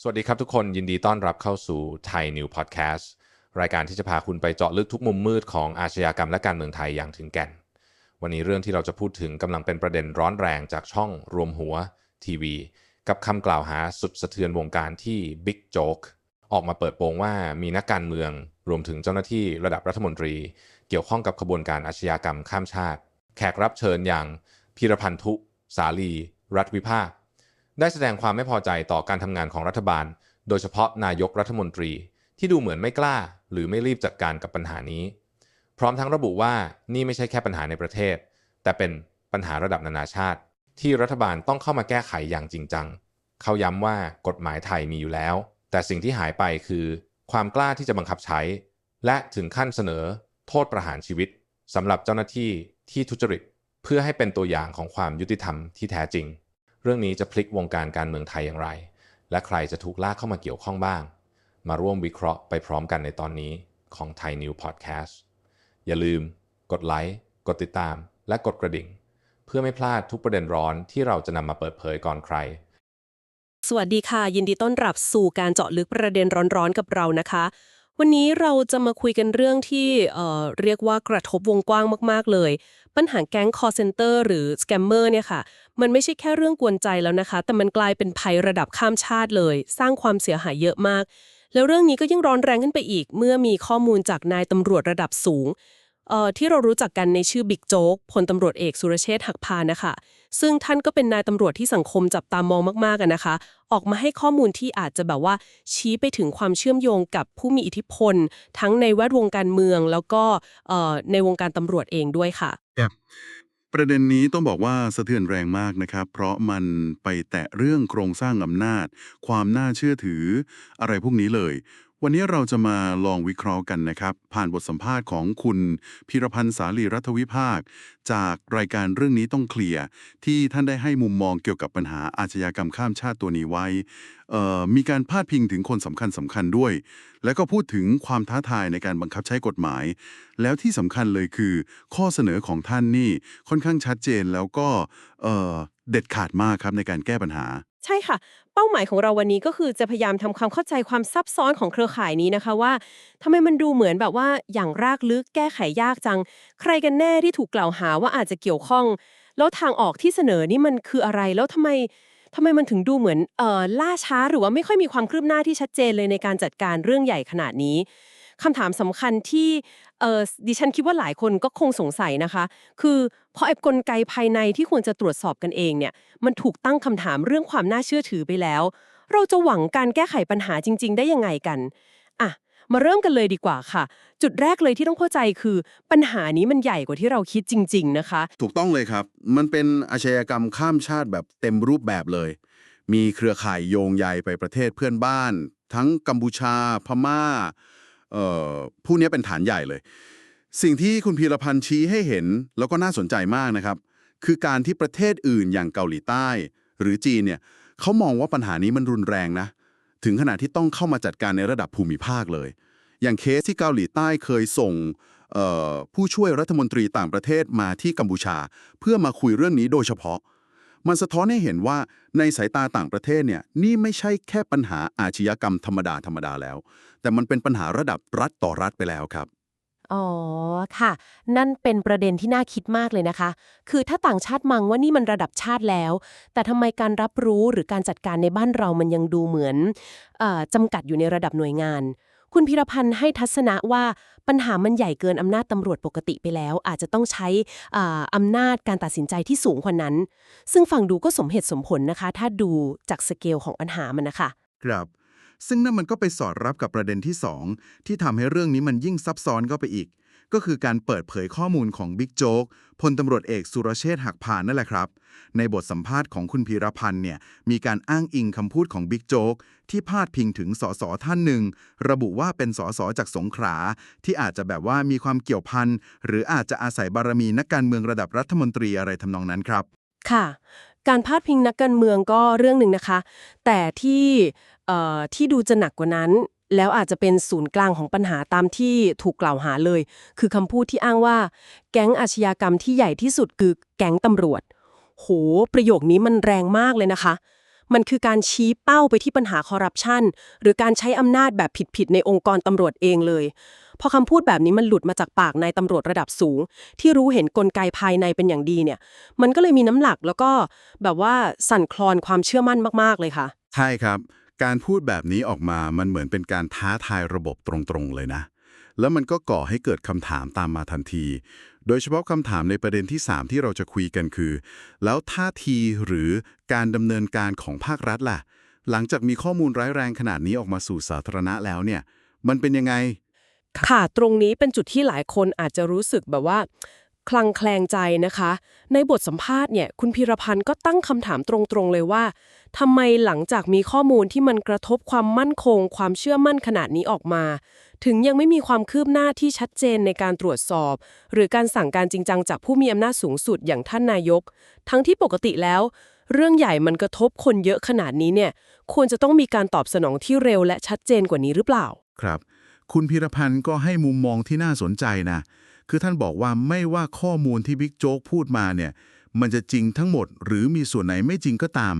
สวัสดีครับทุกคนยินดีต้อนรับเข้าสู่ไทยนิวพอดแคสต์รายการที่จะพาคุณไปเจาะลึกทุกมุมมืดของอาชญากรรมและการเมืองไทยอย่างถึงแก่น วันนี้เรื่องที่เราจะพูดถึงกำลังเป็นประเด็นร้อนแรงจากช่องรวมหัวทีวี กับคำกล่าวหาสุดสะเทือนวงการที่บิ๊กโจ๊กออกมาเปิดโปงว่ามีนักการเมือง รวมถึงเจ้าหน้าที่ระดับรัฐมนตรี เกี่ยวข้องกับขบวนการอาชญากรรมข้ามชาติ แขกรับเชิญอย่างพีรพันธุ สาลี รัฐวิภาค ได้แสดงความไม่พอใจต่อการทำงานของรัฐบาล โดยเฉพาะนายกรัฐมนตรี ที่ดูเหมือนไม่กล้า หรือไม่รีบจัดการกับปัญหานี้ พร้อมทั้งระบุว่านี่ไม่ใช่แค่ปัญหาในประเทศ แต่เป็นปัญหาระดับนานาชาติ ที่รัฐบาลต้องเข้ามาแก้ไขอย่างจริงจัง เขาย้ำว่ากฎหมายไทยมีอยู่แล้ว แต่สิ่งที่หายไปคือ ความกล้าที่จะบังคับใช้ และถึงขั้นเสนอ โทษประหารชีวิตสำหรับเจ้าหน้าที่ที่ทุจริต เพื่อให้เป็นตัวอย่างของความยุติธรรมที่แท้จริง เรื่องนี้จะพลิกวงการการเมืองไทยอย่างไร และใครจะถูกลากเข้ามาเกี่ยวข้องบ้าง มาร่วมวิเคราะห์ไปพร้อมกันในตอนนี้ของไทยนิวพอดแคสต์อย่าลืม กดไลค์กดติดตาม และกดกระดิ่ง เพื่อไม่พลาดทุกประเด็นร้อนที่เราจะนำมาเปิดเผยก่อนใครสวัสดีค่ะ ยินดีต้อนรับสู่การเจาะลึกประเด็นร้อนๆกับเรานะคะ วันนี้เราจะมาคุยกันเรื่องที่เอ่อเรียกว่ากระทบวงกว้างมากๆเลย ปัญหาแก๊ง call center หรือ scammer เนี่ยค่ะ มันไม่ใช่แค่เรื่องกวนใจแล้วนะคะ แต่มันกลายเป็นภัยระดับข้ามชาติเลย สร้างความเสียหายเยอะมาก แล้วเรื่องนี้ก็ยิ่งร้อนแรงขึ้นไปอีก เมื่อมีข้อมูลจากนายตำรวจระดับสูงเอ่อที่เรารู้จักกันในชื่อบิ๊กโจ๊กพลตำรวจเอกสุรเชษฐ์หักพานะคะ ซึ่งท่านก็เป็นนายตำรวจที่สังคมจับตามองมากๆอะนนะคะ ออกมาให้ข้อมูลที่อาจจะแบบว่าชี้ไปถึงความเชื่อมโยงกับผู้มีอิทธิพล ทั้งในแวดวงการเมือง แล้วก็เอ่อในวงการตำรวจเองด้วยค่ะครับ ประเด็นนี้ต้องบอกว่าสะเทือนแรงมากนะครับ เพราะมันไปแตะเรื่องโครงสร้างอำนาจ ความน่าเชื่อถือ อะไรพวกนี้เลย วันนี้เราจะมาลองวิเคราะห์กันนะครับ ผ่านบทสัมภาษณ์ของคุณพิรพันธ์สาลีรัฐวิภาค จากรายการเรื่องนี้ต้องเคลียร์ ที่ท่านได้ให้มุมมองเกี่ยวกับปัญหาอาชญากรรมข้ามชาติตัวนี้ไว้มีการพาดพิงถึงคนสำคัญสำคัญด้วย แล้วก็พูดถึงความท้าทายในการบังคับใช้กฎหมาย แล้วที่สำคัญเลยคือ ข้อเสนอของท่านนี่ค่อนข้างชัดเจนแล้วก็เด็ดขาดมากครับในการแก้ปัญหา ใช่ค่ะ เป้าหมายของเราวันนี้ก็คือจะพยายามทำความเข้าใจความซับซ้อนของเครือข่ายนี้นะคะว่าทำไมมันดูเหมือนแบบว่าอย่างรากลึกแก้ไขยากจัง ใครกันแน่ที่ถูกกล่าวหาว่าอาจจะเกี่ยวข้อง แล้วทางออกที่เสนอนี่มันคืออะไรแล้วทำไมทำไมมันถึงดูเหมือนเอ่อล่าช้าหรือว่าไม่ค่อยมีความคืบหน้าที่ชัดเจนเลยในการจัดการเรื่องใหญ่ขนาดนี้ คำถามสำคัญที่ดิฉันคิดว่าหลายคนก็คงสงสัยนะคะ คือเพราะไอ้กลไกภายในที่ควรจะตรวจสอบกันเองเนี่ยมันถูกตั้งคำถามเรื่องความน่าเชื่อถือไปแล้ว เราจะหวังการแก้ไขปัญหาจริง ๆ ได้ยังไงกันอะมาเริ่มกันเลยดีกว่าค่ะ จุดแรกเลยที่ต้องเข้าใจคือปัญหานี้มันใหญ่กว่าที่เราคิดจริง ๆ นะคะ ถูกต้องเลยครับ มันเป็นอาชญากรรมข้ามชาติแบบเต็มรูปแบบเลย มีเครือข่ายโยงใยไปประเทศเพื่อนบ้าน ทั้งกัมพูชา พม่าเอ่อ ผู้นี้เป็นฐานใหญ่เลย สิ่งที่คุณพีรพันธ์ชี้ให้เห็นแล้วก็น่าสนใจมากนะครับ คือการที่ประเทศอื่นอย่างเกาหลีใต้ หรือจีนเนี่ยเขามองว่าปัญหานี้มันรุนแรงนะ ถึงขนาดที่ต้องเข้ามาจัดการในระดับภูมิภาคเลย อย่างเคสที่เกาหลีใต้เคยส่งผู้ช่วยรัฐมนตรีต่างประเทศมาที่กัมพูชา เพื่อมาคุยเรื่องนี้โดยเฉพาะ มันสะท้อนให้เห็นว่าในสายตาต่างประเทศเนี่ยนี่ไม่ใช่แค่ปัญหาอาชญากรรมธรรมดาธรรมดาแล้ว แต่มันเป็นปัญหาระดับรัฐต่อรัฐไปแล้วครับอ๋อค่ะ นั่นเป็นประเด็นที่น่าคิดมากเลยนะคะ คือถ้าต่างชาติมังว่านี่มันระดับชาติแล้ว แต่ทำไมการรับรู้หรือการจัดการในบ้านเรามันยังดูเหมือนอจำกัดอยู่ในระดับหน่วยงาน คุณพิรพันธ์ให้ทัศนะว่าปัญหามันใหญ่เกินอำนาจตำรวจปกติไปแล้ว อาจจะต้องใช้ออำนาจการตัดสินใจที่สูงกว่านั้น ซึ่งฟังดูก็สมเหตุสมผลนะคะ ถ้าดูจากสเกลของปัญหามันนะคะ ครับ ซึ่งนั่นมันก็ไปสอดรับกับประเด็นที่ 2 ที่ทำให้เรื่องนี้มันยิ่งซับซ้อนเข้าไปอีก ก็คือการเปิดเผยข้อมูลของบิ๊กโจ๊กพลตำรวจเอกสุรเชษฐ์หักพานนั่นแหละครับ ในบทสัมภาษณ์ของคุณพีรพันธ์เนี่ยมีการอ้างอิงคำพูดของบิ๊กโจ๊กที่พาดพิงถึงสสท่านหนึ่ง ระบุว่าเป็นสสจากสงขลาที่อาจจะแบบว่ามีความเกี่ยวพันหรืออาจจะอาศัยบารมีนักการเมืองระดับรัฐมนตรีอะไรทำนองนั้นครับ ค่ะ การพาดพิงนักการเมืองก็เรื่องหนึ่งนะคะ แต่ที่เอ่อที่ดูจะหนักกว่านั้น แล้วอาจจะเป็นศูนย์กลางของปัญหาตามที่ถูกกล่าวหาเลย คือคำพูดที่อ้างว่า แก๊งอาชญากรรมที่ใหญ่ที่สุดคือแก๊งตำรวจ โห ประโยคนี้มันแรงมากเลยนะคะ มันคือการชี้เป้าไปที่ปัญหาคอร์รัปชันหรือการใช้อำนาจแบบผิดๆในองค์กรตำรวจเองเลย พอคำพูดแบบนี้มันหลุดมาจากปากนายตำรวจระดับสูง ที่รู้เห็นกลไกภายในเป็นอย่างดีเนี่ย มันก็เลยมีน้ำหนักแล้วก็แบบว่าสั่นคลอนความเชื่อมั่นมากๆเลยค่ะ ใช่ครับ การพูดแบบนี้ออกมามันเหมือนเป็นการท้าทายระบบตรงๆเลยนะ แล้วมันก็ก่อให้เกิดคำถามตามมาทันที โดยเฉพาะคำถามในประเด็นที่ 3 ที่เราจะคุยกันคือ แล้วท่าทีหรือการดำเนินการของภาครัฐล่ะ หลังจากมีข้อมูลร้ายแรงขนาดนี้ออกมาสู่สาธารณะแล้วเนี่ย มันเป็นยังไง ค่ะ ตรงนี้เป็นจุดที่หลายคนอาจจะรู้สึกแบบว่า คลังแคลงใจนะคะ ในบทสัมภาษณ์เนี่ยคุณพีรพันธ์ก็ตั้งคำถามตรงๆเลยว่าทำไมหลังจากมีข้อมูลที่มันกระทบความมั่นคง ความเชื่อมั่นขนาดนี้ออกมา ถึงยังไม่มีความคืบหน้าที่ชัดเจนในการตรวจสอบ หรือการสั่งการจริงจังจากผู้มีอำนาจสูงสุดอย่างท่านนายก ทั้งที่ปกติแล้ว เรื่องใหญ่มันกระทบคนเยอะขนาดนี้เนี่ยควรจะต้องมีการตอบสนองที่เร็วและชัดเจนกว่านี้หรือเปล่า ครับ คุณพีรพันธ์ก็ให้มุมมองที่น่าสนใจนะ คือท่านบอกว่าไม่ว่าข้อมูลที่บิ๊กโจ๊กพูดมาเนี่ยมันจะจริงทั้งหมด หรือมีส่วนไหนไม่จริงก็ตาม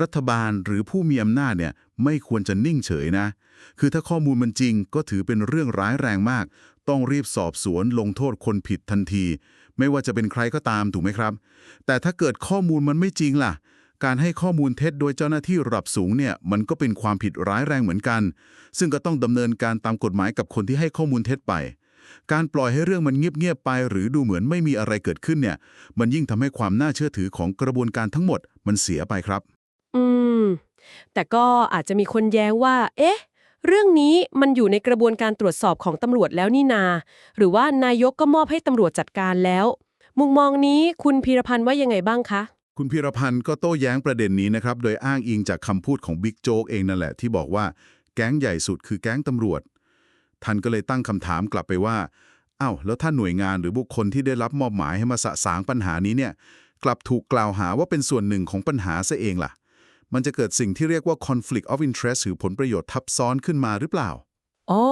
รัฐบาลหรือผู้มีอำนาจเนี่ยไม่ควรจะนิ่งเฉยนะ คือถ้าข้อมูลมันจริงก็ถือเป็นเรื่องร้ายแรงมาก ต้องรีบสอบสวนลงโทษคนผิดทันที ไม่ว่าจะเป็นใครก็ตามถูกไหมครับ แต่ถ้าเกิดข้อมูลมันไม่จริงล่ะ การให้ข้อมูลเท็จโดยเจ้าหน้าที่ระดับสูงเนี่ยมันก็เป็นความผิดร้ายแรงเหมือนกัน ซึ่งก็ต้องดำเนินการตามกฎหมายกับคนที่ให้ข้อมูลเท็จไป การปล่อยให้เรื่องมันเงียบๆไป หรือดูเหมือนไม่มีอะไรเกิดขึ้นเนี่ย มันยิ่งทำให้ความน่าเชื่อถือของกระบวนการทั้งหมดมันเสียไปครับ อืม แต่ก็อาจจะมีคนแย้งว่า เอ๊ะ เรื่องนี้มันอยู่ในกระบวนการตรวจสอบของตำรวจแล้วนี่นา หรือว่านายกก็มอบให้ตำรวจจัดการแล้ว มุมมองนี้คุณพีรพันธ์ว่ายังไงบ้างคะคุณพีรพันธ์ก็โต้แย้งประเด็นนี้นะครับ โดยอ้างอิงจากคำพูดของบิ๊กโจ๊กเองนั่นแหละที่บอกว่าแก๊งใหญ่สุดคือแก๊งตำรวจ ท่านก็เลยตั้งคำถามกลับไปว่าอ้าวแล้วท่านหน่วยงานหรือบุคคลที่ได้รับมอบหมายให้มาสะสางปัญหานี้เนี่ยกลับถูกกล่าวหาว่าเป็นส่วนหนึ่งของปัญหาซะเองล่ะ มันจะเกิดสิ่งที่เรียกว่า conflict of interest หรือผลประโยชน์ทับซ้อนขึ้นมาหรือเปล่าอ๋อ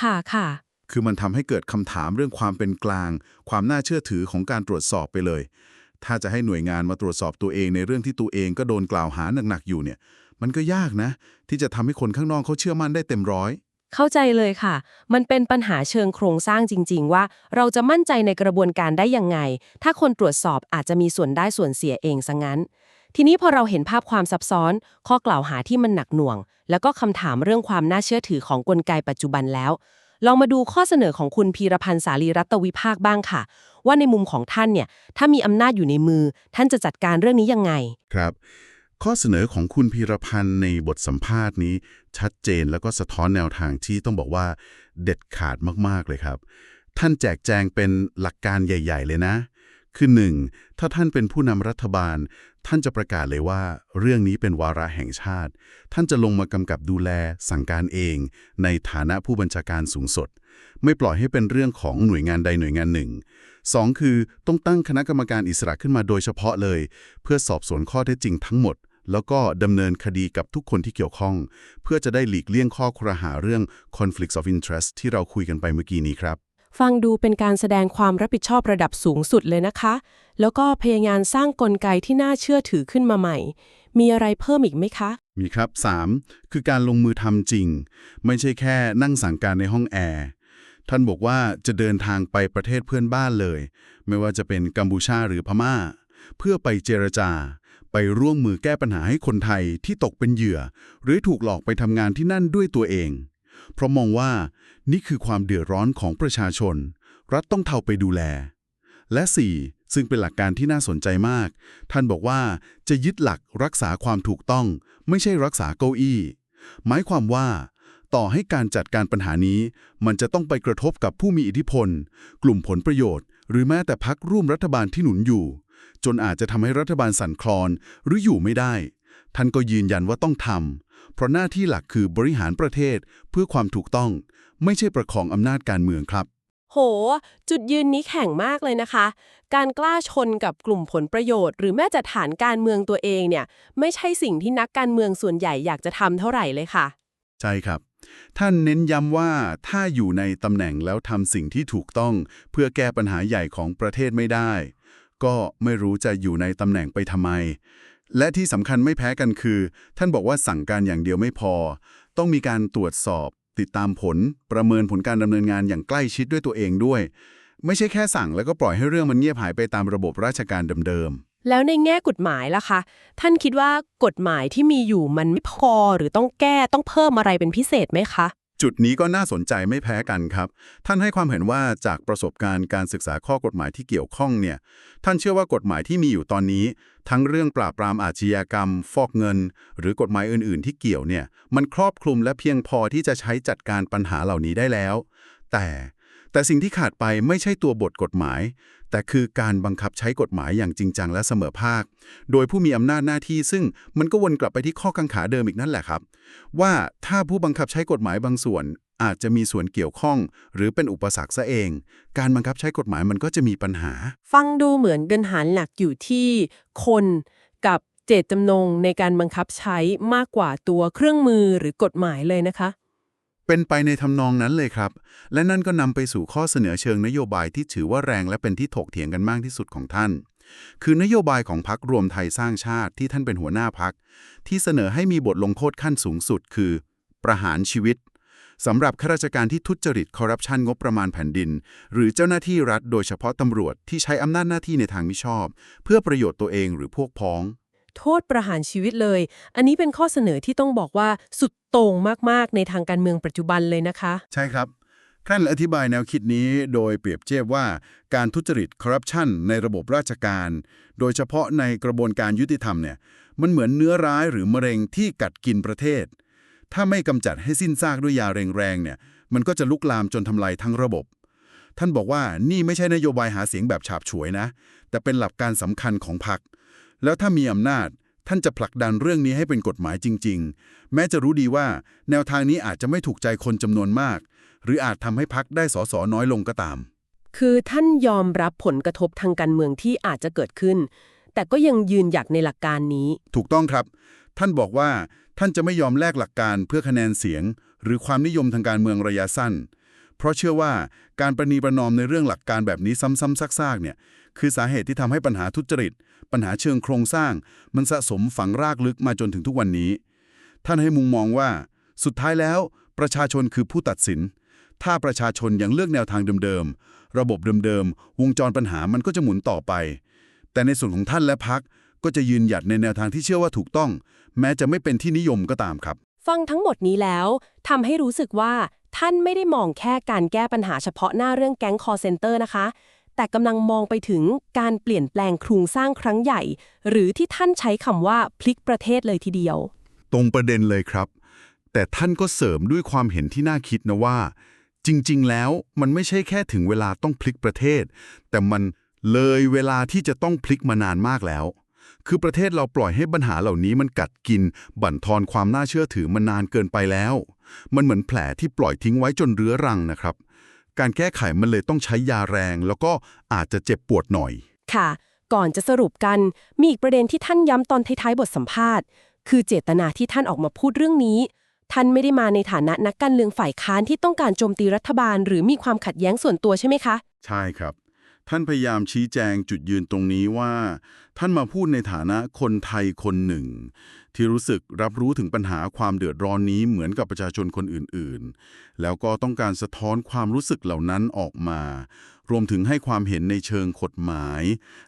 ค่ะค่ะ คือมันทำให้เกิดคำถามเรื่องความเป็นกลาง ความน่าเชื่อถือของการตรวจสอบไปเลย ถ้าจะให้หน่วยงานมาตรวจสอบตัวเองในเรื่องที่ตัวเองก็โดนกล่าวหาหนักๆอยู่เนี่ย มันก็ยากนะ ที่จะทำให้คนข้างนอกเขาเชื่อมั่นได้เต็มร้อย เข้าใจเลยค่ะ มันเป็นปัญหาเชิงโครงสร้างจริง ๆ ว่า เราจะมั่นใจในกระบวนการได้ยังไง ถ้าคนตรวจสอบอาจจะมีส่วนได้ส่วนเสียเองซะงั้น ทีนี้พอเราเห็นภาพความซับซ้อน ข้อกล่าวหาที่มันหนักหน่วง แล้วก็คำถามเรื่องความน่าเชื่อถือของกลไกปัจจุบันแล้ว ลองมาดูข้อเสนอของคุณพีรพันธ์สาลีรัตวิภาคบ้างค่ะ ว่าในมุมของท่านเนี่ย ถ้ามีอำนาจอยู่ในมือ ท่านจะจัดการเรื่องนี้ยังไง ครับ ข้อเสนอของคุณพีรพันธ์ในบทสัมภาษณ์นี้ชัดเจนแล้วก็สะท้อนแนวทางที่ต้องบอกว่าเด็ดขาดมากๆเลยครับ ท่านแจกแจงเป็นหลักการใหญ่ ๆ เลยนะ คือหนึ่งถ้าท่านเป็นผู้นำรัฐบาล ท่านจะประกาศเลยว่า เรื่องนี้เป็นวาระแห่งชาติ ท่านจะลงมากำกับดูแลสั่งการเอง ในฐานะผู้บัญชาการสูงสุดไม่ปล่อยให้เป็นเรื่องของหน่วยงานใดหน่วยงานหนึ่งสองคือต้องตั้งคณะกรรมการอิสระขึ้นมาโดยเฉพาะเลย เพื่อสอบสวนข้อเท็จจริงทั้งหมด แล้วก็ดำเนินคดีกับทุกคนที่เกี่ยวข้อง เพื่อจะได้หลีกเลี่ยงข้อครหาเรื่อง conflicts of interest ที่เราคุยกันไปเมื่อกี้นี้ครับ ฟังดูเป็นการแสดงความรับผิดชอบระดับสูงสุดเลยนะคะ แล้วก็พยายามสร้างกลไกที่น่าเชื่อถือขึ้นมาใหม่ มีอะไรเพิ่มอีกไหมคะ มีครับ 3. คือการลงมือทำจริง ไม่ใช่แค่นั่งสั่งการในห้องแอร์ท่านบอกว่าจะเดินทางไปประเทศเพื่อนบ้านเลย ไม่ว่าจะเป็นกัมพูชาหรือพม่า เพื่อไปเจรจา ไปร่วมมือแก้ปัญหาให้คนไทยที่ตกเป็นเหยื่อ หรือถูกหลอกไปทำงานที่นั่นด้วยตัวเอง เพราะมองว่านี่คือความเดือดร้อนของประชาชน รัฐต้องเท่าไปดูแล และ 4. ซึ่งเป็นหลักการที่น่าสนใจมาก ท่านบอกว่าจะยึดหลักรักษาความถูกต้อง ไม่ใช่รักษาเก้าอี้ หมายความว่าต่อให้การจัดการปัญหานี้ มันจะต้องไปกระทบกับผู้มีอิทธิพล กลุ่มผลประโยชน์ หรือแม้แต่พักร่วมรัฐบาลที่หนุนอยู่ จนอาจจะทำให้รัฐบาลสั่นคลอนหรืออยู่ไม่ได้ ท่านก็ยืนยันว่าต้องทำเพราะหน้าที่หลักคือบริหารประเทศเพื่อความถูกต้อง ไม่ใช่ประคองอำนาจการเมืองครับ โห จุดยืนนี้แข็งมากเลยนะคะ การกล้าชนกับกลุ่มผลประโยชน์ หรือแม้แต่ฐานการเมืองตัวเองเนี่ยไม่ใช่สิ่งที่นักการเมืองส่วนใหญ่อยากจะทำเท่าไหร่เลยค่ะ ใช่ครับ ท่านเน้นย้ำว่าถ้าอยู่ในตำแหน่งแล้วทำสิ่งที่ถูกต้อง เพื่อแก้ปัญหาใหญ่ของประเทศไม่ได้ ก็ไม่รู้จะอยู่ในตำแหน่งไปทำไม และที่สำคัญไม่แพ้กันคือ ท่านบอกว่าสั่งการอย่างเดียวไม่พอ ต้องมีการตรวจสอบ ติดตามผล ประเมินผลการดำเนินงานอย่างใกล้ชิดด้วยตัวเองด้วย ไม่ใช่แค่สั่งแล้วก็ปล่อยให้เรื่องมันเงียบหายไปตามระบบราชการเดิมแล้วในแง่กฎหมายล่ะคะ ท่านคิดว่ากฎหมายที่มีอยู่มันไม่พอหรือต้องแก้ต้องเพิ่มอะไรเป็นพิเศษไหมคะ จุดนี้ก็น่าสนใจไม่แพ้กันครับ ท่านให้ความเห็นว่าจากประสบการณ์การศึกษาข้อกฎหมายที่เกี่ยวข้องเนี่ย ท่านเชื่อว่ากฎหมายที่มีอยู่ตอนนี้ ทั้งเรื่องปราบปรามอาชญากรรม ฟอกเงิน หรือกฎหมายอื่น ๆ ที่เกี่ยวเนี่ย มันครอบคลุมและเพียงพอที่จะใช้จัดการปัญหาเหล่านี้ได้แล้ว แต่แต่สิ่งที่ขาดไปไม่ใช่ตัวบทกฎหมาย แต่คือการบังคับใช้กฎหมายอย่างจริงจังและเสมอภาค โดยผู้มีอำนาจหน้าที่ซึ่งมันก็วนกลับไปที่ข้อกังขาเดิมอีกนั่นแหละครับ ว่าถ้าผู้บังคับใช้กฎหมายบางส่วนอาจจะมีส่วนเกี่ยวข้อง หรือเป็นอุปสรรคซะเอง การบังคับใช้กฎหมายมันก็จะมีปัญหา ฟังดูเหมือนเดินหารหลักอยู่ที่คนกับเจตจำนงในการบังคับใช้มากกว่าตัวเครื่องมือหรือกฎหมายเลยนะคะ เป็นไปในทำนองนั้นเลยครับ และนั่นก็นำไปสู่ข้อเสนอเชิงนโยบายที่ถือว่าแรงและเป็นที่ถกเถียงกันมากที่สุดของท่าน คือนโยบายของพรรครวมไทยสร้างชาติที่ท่านเป็นหัวหน้าพรรคที่เสนอให้มีบทลงโทษขั้นสูงสุดคือ ประหารชีวิตสำหรับข้าราชการที่ทุจริตคอร์รัปชันงบประมาณแผ่นดิน หรือเจ้าหน้าที่รัฐโดยเฉพาะตำรวจที่ใช้อำนาจหน้าที่ในทางมิชอบ เพื่อประโยชน์ตัวเองหรือพวกพ้อง โทษประหารชีวิตเลย อันนี้เป็นข้อเสนอที่ต้องบอกว่าสุดโต่งมากๆ ในทางการเมืองปัจจุบันเลยนะคะ ใช่ครับท่านอธิบายแนวคิดนี้โดยเปรียบเทียบว่าการทุจริตคอร์รัปชันในระบบราชการ โดยเฉพาะในกระบวนการยุติธรรมเนี่ยมันเหมือนเนื้อร้ายหรือมะเร็งที่กัดกินประเทศ ถ้าไม่กำจัดให้สิ้นซากด้วยยาแรงๆเนี่ยมันก็จะลุกลามจนทำลายทั้งระบบ ท่านบอกว่านี่ไม่ใช่นโยบายหาเสียงแบบฉาบฉวยนะ แต่เป็นหลักการสำคัญของพรรค แล้วถ้ามีอำนาจท่านจะผลักดันเรื่องนี้ให้เป็นกฎหมายจริง ๆ แม้จะรู้ดีว่าแนวทางนี้อาจจะไม่ถูกใจคนจำนวนมาก หรืออาจทำให้พรรคได้สสน้อยลงก็ตาม คือท่านยอมรับผลกระทบทางการเมืองที่อาจจะเกิดขึ้น แต่ก็ยังยืนหยัดในหลักการนี้ ถูกต้องครับ ท่านบอกว่าท่านจะไม่ยอมแลกหลักการเพื่อคะแนนเสียง หรือความนิยมทางการเมืองระยะสั้น เพราะเชื่อว่าการประนีประนอมในเรื่องหลักการแบบนี้ซ้ำๆซากๆเนี่ยคือสาเหตุที่ทำให้ปัญหาทุจริต ปัญหาเชิงโครงสร้าง มันสะสมฝังรากลึกมาจนถึงทุกวันนี้ ท่านให้มุมมองว่า สุดท้ายแล้ว ประชาชนคือผู้ตัดสิน ถ้าประชาชนยังเลือกแนวทางเดิมๆ ระบบเดิมๆ วงจรปัญหามันก็จะหมุนต่อไป แต่ในส่วนของท่านและพักก็จะยืนหยัดในแนวทางที่เชื่อว่าถูกต้อง แม้จะไม่เป็นที่นิยมก็ตามครับ ฟังทั้งหมดนี้แล้วทำให้รู้สึกว่าท่านไม่ได้มองแค่การแก้ปัญหาเฉพาะหน้าเรื่องแก๊งคอเซนเตอร์นะคะ แต่กำลังมองไปถึงการเปลี่ยนแปลงโครงสร้างครั้งใหญ่ หรือที่ท่านใช้คำว่าพลิกประเทศเลยทีเดียว ตรงประเด็นเลยครับ แต่ท่านก็เสริมด้วยความเห็นที่น่าคิดนะว่า จริง ๆ แล้วมันไม่ใช่แค่ถึงเวลาต้องพลิกประเทศ แต่มันเลยเวลาที่จะต้องพลิกมานานมากแล้ว คือประเทศเราปล่อยให้ปัญหาเหล่านี้มันกัดกิน บั่นทอนความน่าเชื่อถือมานานเกินไปแล้ว มันเหมือนแผลที่ปล่อยทิ้งไว้จนเรื้อรังนะครับ การแก้ไขมันเลยต้องใช้ยาแรง แล้วก็อาจจะเจ็บปวดหน่อย ค่ะ ก่อนจะสรุปกัน มีอีกประเด็นที่ท่านย้ำตอนท้ายๆบทสัมภาษณ์ คือเจตนาที่ท่านออกมาพูดเรื่องนี้ ท่านไม่ได้มาในฐานะนักการเมืองฝ่ายค้านที่ต้องการโจมตีรัฐบาล หรือมีความขัดแย้งส่วนตัวใช่ไหมคะ ใช่ครับ ท่านพยายามชี้แจงจุดยืนตรงนี้ว่า ท่านมาพูดในฐานะคนไทยคนหนึ่ง ที่รู้สึกรับรู้ถึงปัญหาความเดือดร้อนนี้เหมือนกับประชาชนคนอื่นๆ แล้วก็ต้องการสะท้อนความรู้สึกเหล่านั้นออกมา รวมถึงให้ความเห็นในเชิงกฎหมาย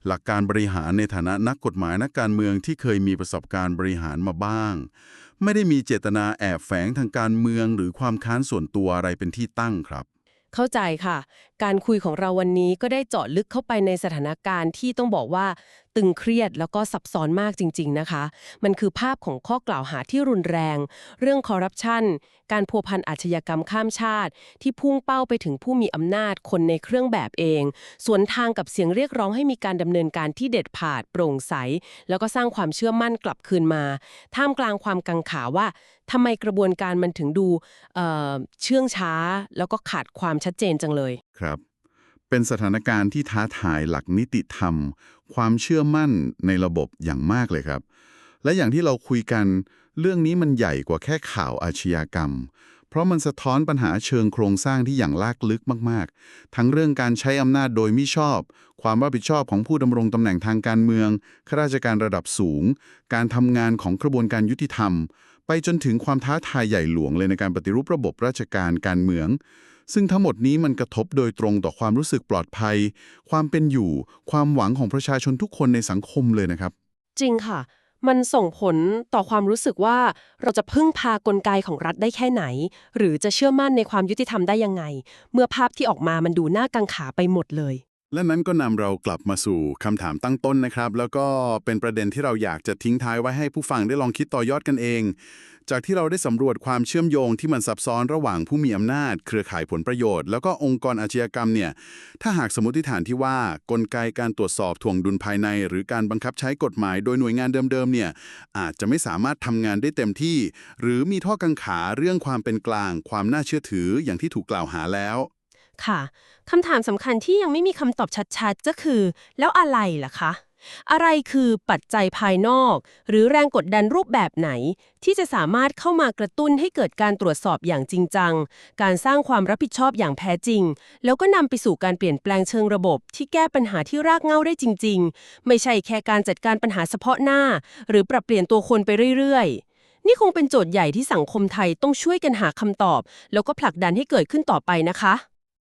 หลักการบริหารในฐานะนักกฎหมายนักการเมืองที่เคยมีประสบการณ์บริหารมาบ้าง ไม่ได้มีเจตนาแอบแฝงทางการเมือง หรือความค้านส่วนตัวอะไรเป็นที่ตั้งครับเข้าใจค่ะการคุยของเราวันนี้ก็ได้เจาะลึกเข้าไปในสถานการณ์ที่ต้องบอกว่า ตึงเครียดแล้วก็ซับซ้อนมากจริง ๆนะคะ มันคือภาพของข้อกล่าวหาที่รุนแรง เรื่องคอร์รัปชันการพัวพันอาชญากรรมข้ามชาติ ที่พุ่งเป้าไปถึงผู้มีอำนาจคนในเครื่องแบบเอง สวนทางกับเสียงเรียกร้องให้มีการดำเนินการที่เด็ดขาดโปร่งใส แล้วก็สร้างความเชื่อมั่นกลับคืนมา ท่ามกลางความกังขาว่าทำไมกระบวนการมันถึงดูเเชื่องช้า แล้วก็ขาดความชัดเจนจังเลย ครับ เป็นสถานการณ์ที่ท้าทายหลักนิติธรรม ความเชื่อมั่นในระบบอย่างมากเลยครับ และอย่างที่เราคุยกัน เรื่องนี้มันใหญ่กว่าแค่ข่าวอาชญากรรม เพราะมันสะท้อนปัญหาเชิงโครงสร้างที่อย่างลากลึกมาก ๆ ทั้งเรื่องการใช้อำนาจโดยมิชอบ ความรับผิดชอบของผู้ดำรงตำแหน่งทางการเมืองข้าราชการระดับสูง การทำงานของกระบวนการยุติธรรม ไปจนถึงความท้าทายใหญ่หลวงเลยในการปฏิรูประบบราชการการเมือง ซึ่งทั้งหมดนี้มันกระทบโดยตรงต่อความรู้สึกปลอดภัย ความเป็นอยู่ ความหวังของประชาชนทุกคนในสังคมเลยนะครับ จริงค่ะ มันส่งผลต่อความรู้สึกว่าเราจะพึ่งพากลไกของรัฐได้แค่ไหน หรือจะเชื่อมั่นในความยุติธรรมได้ยังไง เมื่อภาพที่ออกมามันดูน่ากังขาไปหมดเลย และนั้นก็นำเรากลับมาสู่คำถามตั้งต้นนะครับ แล้วก็เป็นประเด็นที่เราอยากจะทิ้งท้ายไว้ให้ผู้ฟังได้ลองคิดต่อยอดกันเอง จากที่เราได้สำรวจความเชื่อมโยงที่มันซับซ้อนระหว่างผู้มีอำนาจ เครือข่ายผลประโยชน์ แล้วก็องค์กรอาชญากรรมเนี่ย ถ้าหากสมมติฐานที่ว่ากลไกการตรวจสอบทวงดุลภายใน หรือการบังคับใช้กฎหมายโดยหน่วยงานเดิมๆเนี่ยอาจจะไม่สามารถทำงานได้เต็มที่ หรือมีท่อกังขาเรื่องความเป็นกลาง ความน่าเชื่อถืออย่างที่ถูกกล่าวหาแล้ว ค่ะคำถามสำคัญที่ยังไม่มีคำตอบชัดๆ ก็คือ แล้วอะไรล่ะคะ อะไรคือปัจจัยภายนอก หรือแรงกดดันรูปแบบไหน ที่จะสามารถเข้ามากระตุ้นให้เกิดการตรวจสอบอย่างจริงจัง การสร้างความรับผิดชอบอย่างแท้จริง แล้วก็นำไปสู่การเปลี่ยนแปลงเชิงระบบ ที่แก้ปัญหาที่รากเหง้าได้จริง ๆ ไม่ใช่แค่การจัดการปัญหาเฉพาะหน้า หรือปรับเปลี่ยนตัวคนไปเรื่อยๆนี่คงเป็นโจทย์ใหญ่ที่สังคมไทยต้องช่วยกันหาคำตอบ แล้วก็ผลักดันให้เกิดขึ้นต่อไปนะคะ